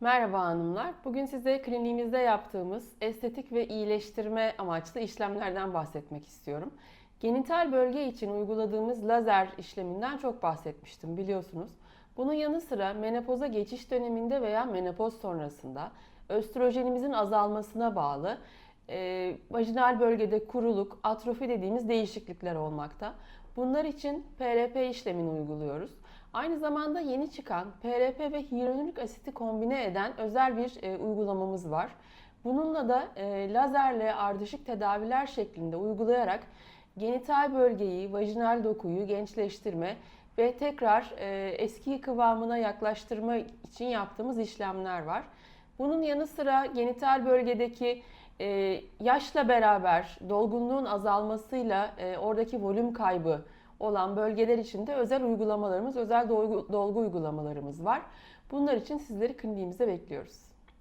Merhaba hanımlar. Bugün size kliniğimizde yaptığımız estetik ve iyileştirme amaçlı işlemlerden bahsetmek istiyorum. Genital bölge için uyguladığımız lazer işleminden çok bahsetmiştim biliyorsunuz. Bunun yanı sıra menopoza geçiş döneminde veya menopoz sonrasında östrojenimizin azalmasına bağlı e, vajinal bölgede kuruluk, atrofi dediğimiz değişiklikler olmakta. Bunlar için PRP işlemini uyguluyoruz. Aynı zamanda yeni çıkan PRP ve hyaluronik asiti kombine eden özel bir e, uygulamamız var. Bununla da e, lazerle ardışık tedaviler şeklinde uygulayarak genital bölgeyi, vajinal dokuyu gençleştirme ve tekrar e, eski kıvamına yaklaştırma için yaptığımız işlemler var. Bunun yanı sıra genital bölgedeki e, yaşla beraber dolgunluğun azalmasıyla e, oradaki volüm kaybı olan bölgeler için de özel uygulamalarımız, özel dolgu, dolgu uygulamalarımız var. Bunlar için sizleri kliniğimize bekliyoruz.